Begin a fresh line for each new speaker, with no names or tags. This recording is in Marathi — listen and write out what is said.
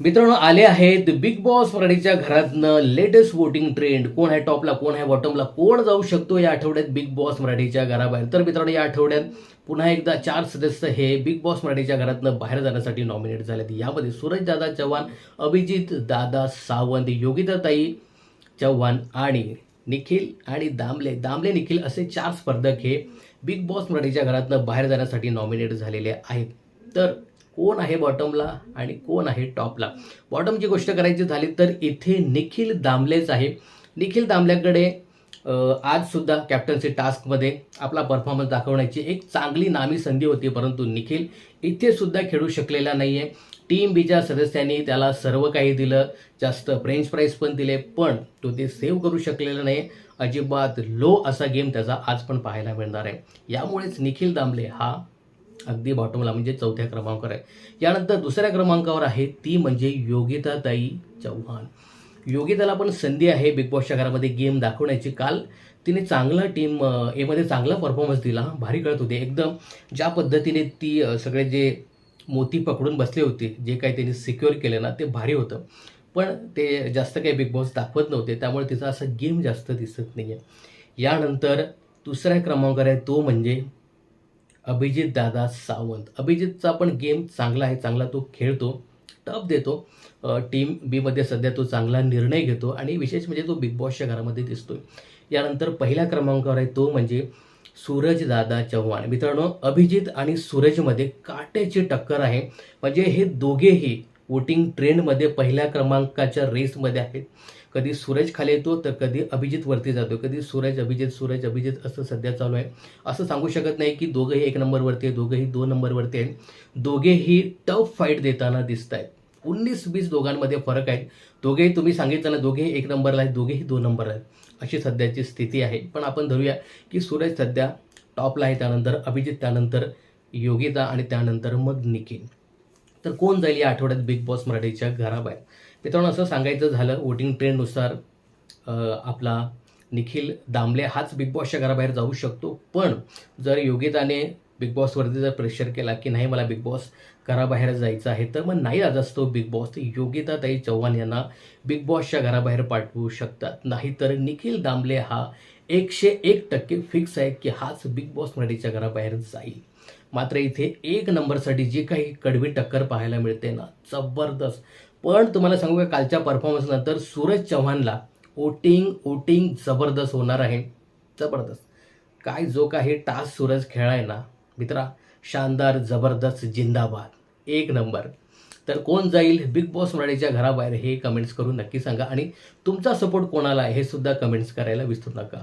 मित्रांनो आले आहेत बिग बॉस मराठीच्या घरातनं लेटेस्ट वोटिंग ट्रेंड कोण आहे टॉपला कोण आहे बॉटमला कोण जाऊ शकतो या आठवड्यात बिग बॉस मराठीच्या घराबाहेर? तर मित्रांनो या आठवड्यात पुन्हा एकदा चार सदस्य हे बिग बॉस मराठीच्या घरातनं बाहेर जाण्यासाठी नॉमिनेट झालेत. यामध्ये सूरज दादा चव्हाण अभिजित दादा सावंत योगिताताई चव्हाण आणि निखिल आणि दामले. दामले निखिल असे चार स्पर्धक हे बिग बॉस मराठीच्या घरातनं बाहेर जाण्यासाठी नॉमिनेट झालेले आहेत. तर कोण आहे बॉटमला आणि कोण आहे टॉपला बॉटमची गोष्ट करायची झाली तर इथे निखिल दामलेच आहे. निखिल दामल्याकडे आजसुद्धा कॅप्टन्सी टास्कमध्ये आपला परफॉर्मन्स दाखवण्याची एक चांगली नामी संधी होती परंतु निखिल इथेसुद्धा खेळू शकलेला नाही आहे टीम बीच्या सदस्यांनी त्याला सर्व काही दिलं जास्त फ्रेंच प्राईज पण दिले पण तो ते सेव्ह करू शकलेला नाही. अजिबात लो असा गेम त्याचा आज पण पाहायला मिळणार आहे. यामुळेच निखिल दामले हा अगदी बॉटमला म्हणजे चौथ्या क्रमांकावर आहे. यानंतर दुसऱ्या क्रमांकावर आहे ती म्हणजे योगिताताई चव्हाण. योगिताला पण संधी आहे बिग बॉसच्या घरामध्ये गेम दाखवण्याची. काल तिने चांगला टीम एमध्ये चांगला परफॉर्मन्स दिला. भारी कळत होते. एकदम ज्या पद्धतीने ती सगळे जे मोती पकडून बसले होते जे काही त्यांनी सिक्युअर केले ना ते भारी होतं. पण ते जास्त काही बिग बॉस दाखवत नव्हते. त्यामुळे तिचा असा गेम जास्त दिसत नाही आहे यानंतर दुसऱ्या क्रमांकावर आहे तो म्हणजे अभिजित दादा सावंत. अभिजितचा पण गेम चांगला आहे चांगला तो खेळतो टफ देतो. टीम बीमध्ये सध्या तो चांगला निर्णय घेतो आणि विशेष म्हणजे तो बिग बॉसच्या घरामध्ये दिसतो यानंतर पहिल्या क्रमांकावर आहे तो म्हणजे सूरजदादा चव्हाण. मित्रांनो अभिजित आणि सूरजमध्ये काट्याची टक्कर आहे. म्हणजे हे दोघेही वोटिंग ट्रेंडमध्ये पहिल्या क्रमांकाच्या रेसमध्ये आहेत. कधी सूरज खाली येतो तर कधी अभिजित वरती जातो. कधी सूरज अभिजित सूरज अभिजित असं सध्या चालू आहे. असं सांगू शकत नाही की दोघंही एक नंबरवरती आहे दोघंही दोन नंबरवरती आहेत. दोघेही टफ फाईट देताना दिसत आहेत उन्नीस वीस दोघांमध्ये फरक आहे. दोघेही तुम्ही सांगितलं ना दोघेही एक नंबरला आहेत दोघेही दोन नंबर आहेत. अशी सध्याची स्थिती आहे. पण आपण धरूया की सूरज सध्या टॉपला आहे त्यानंतर अभिजित त्यानंतर योगिता आणि त्यानंतर मग निखिल. तर कोण जाईल या आठवड्यात बिग बॉस मराठीच्या घराबाहेर? मित्रांनो असं सांगायचं झालं वोटिंग ट्रेंडनुसार आपला निखिल दामले हाच बिग बॉसच्या घराबाहेर जाऊ शकतो. पण जर योगिताने बिग बॉसवरती जर प्रेशर केला की नाही मला बिग बॉस घराबाहेर जायचं आहे तर मग नाही आज असतो बिग बॉस योगिताताई चव्हाण यांना बिग बॉसच्या घराबाहेर पाठवू शकतात. नाहीतर निखिल दामले हा एकशे एक टक्के फिक्स आहे की हाच बिग बॉस मराठीच्या घराबाहेर जाईल. मात्र इथे एक नंबरसाठी जी काही कडवी टक्कर पाहायला मिळते ना जबरदस्त. पण तुम्हाला सांगू का कालच्या परफॉर्मन्सनंतर सूरज चव्हाणला ओटिंग ओटिंग जबरदस्त होणार आहे. जबरदस्त. काय जो काही टास्क सूरज खेळाय ना मित्रा शानदार जबरदस्त जिंदाबाद. एक नंबर. तर कोण जाईल बिग बॉस मराठीच्या घराबाहेर हे कमेंट्स करून नक्की सांगा. आणि तुमचा सपोर्ट कोणाला आहे हे सुद्धा कमेंट्स करायला विसरू नका.